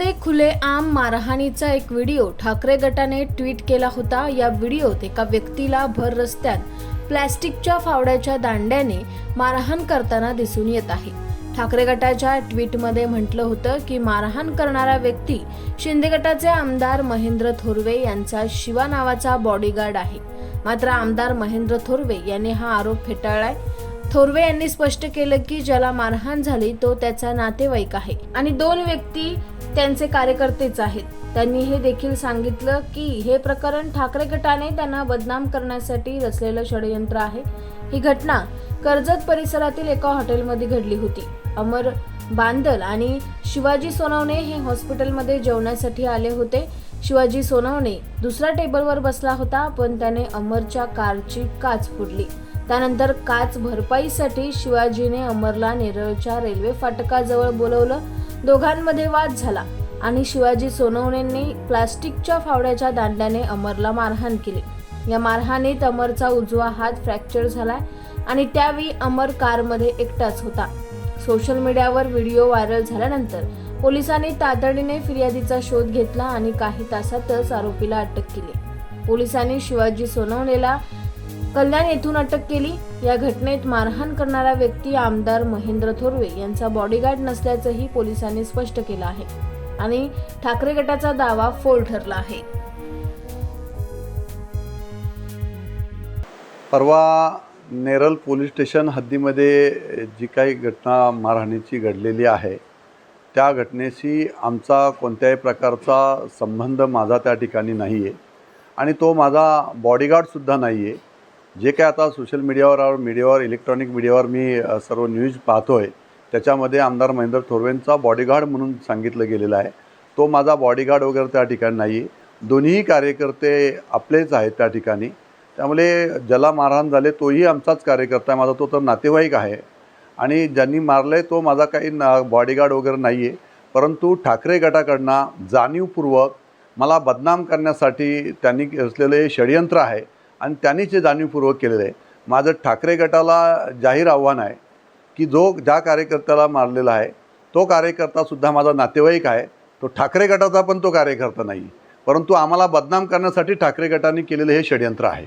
खुलेआम मारहाणीचा एक व्हिडिओ ठाकरे गटाने ट्विट केला होता. या व्हिडिओत एका व्यक्तीला भर रस्त्यात प्लॅस्टिकच्या फावड्याच्या दांड्याने मारहाण करताना दिसून येत आहे. ठाकरे गटाच्या ट्विटमध्ये म्हटलं होतं की मारहाण करणारा व्यक्ती शिंदे गटाचे आमदार महेंद्र थोरवे यांचा शिवा नावाचा बॉडीगार्ड आहे. मात्र आमदार महेंद्र थोरवे यांनी हा आरोप फेटाळलाय. थोरवे यांनी स्पष्ट केलं की ज्याला मारहाण झाली तो त्याचा नातेवाईक आहे. आणि दोन व्यक्ती त्यांचे कार्यकर्तेच आहेत. त्यांनी हे देखील सांगितलं की हे प्रकरण ठाकरे गटाने त्यांना बदनाम करण्यासाठी रचलेलं षडयंत्र आहे. ही घटना कर्जत परिसरातील एका हॉटेलमध्ये घडली होती. अमर बांदल आणि शिवाजी सोनवणे हे हॉस्पिटलमध्ये जेवण्यासाठी आले होते. शिवाजी सोनवणे दुसऱ्या टेबलवर बसला होता पण त्याने अमरच्या कारची काच फोडली. त्यानंतर काच भरपाईसाठी शिवाजीने अमरला नेरळच्या रेल्वे फाटकाजवळ बोलवलं. दोघांमध्ये वाद झाला आणि शिवाजी सोनवणेंनी प्लास्टिकच्या फावड्याच्या दांड्याने अमरला मारहाण केली. या मारहाणीत अमरचा उजवा हात फ्रॅक्चर झाला आणि त्यावेळी अमर कारमध्ये एकटाच होता. सोशल मीडियावर व्हिडिओ व्हायरल झाल्यानंतर पोलिसांनी तातडीने फिर्यादीचा शोध घेतला आणि काही तासातच आरोपीला अटक केली. पोलिसांनी शिवाजी सोनवणेला कल्याण येथून अटक केली. या घटनेत मारहाण करणारा व्यक्ती आमदार महेंद्र थोरवे यांचा बॉडीगार्ड नसल्याचंही पोलिसांनी स्पष्ट केलं आहे आणि ठाकरे गटाचा दावा फोल ठरला आहे. परवा नेरल पोलीस स्टेशन हद्दीमध्ये जी काही घटना मारहाणीची घडलेली आहे त्या घटनेशी आमचा कोणत्याही प्रकारचा संबंध माझा त्या ठिकाणी नाही आहे आणि तो माझा बॉडीगार्डसुद्धा नाही आहे जे काय आता सोशल मीडियावर मीडियावर इलेक्ट्रॉनिक मीडियावर मी सर्व न्यूज पाहतो आहे त्याच्यामध्ये आमदार महेंद्र थोरवेंचा बॉडीगार्ड म्हणून सांगितलं गेलेलं आहे. तो माझा बॉडीगार्ड वगैरे त्या ठिकाणी नाही. आहे दोन्ही कार्यकर्ते आपलेच आहेत त्या ठिकाणी. त्यामुळे ज्याला मारहाण झाले तोही आमचाच कार्यकर्ता आहे. माझा तो तर नातेवाईक आहे. आणि ज्यांनी मारलं आहे तो माझा काही ना बॉडीगार्ड वगैरे नाही आहे परंतु ठाकरे गटाकडनं जाणीवपूर्वक मला बदनाम करण्यासाठी त्यांनी असलेलं हे षडयंत्र आहे. आणि त्यांनीच हे जाणीवपूर्वक केलेलं आहे माझं ठाकरे गटाला जाहीर आव्हान आहे की जो ज्या कार्यकर्त्याला मारलेला आहे तो कार्यकर्तासुद्धा माझा नातेवाईक आहे तो ठाकरे गटाचा पण तो कार्यकर्ता नाही. परंतु आम्हाला बदनाम करण्यासाठी ठाकरे गटाने केलेलं हे षडयंत्र आहे.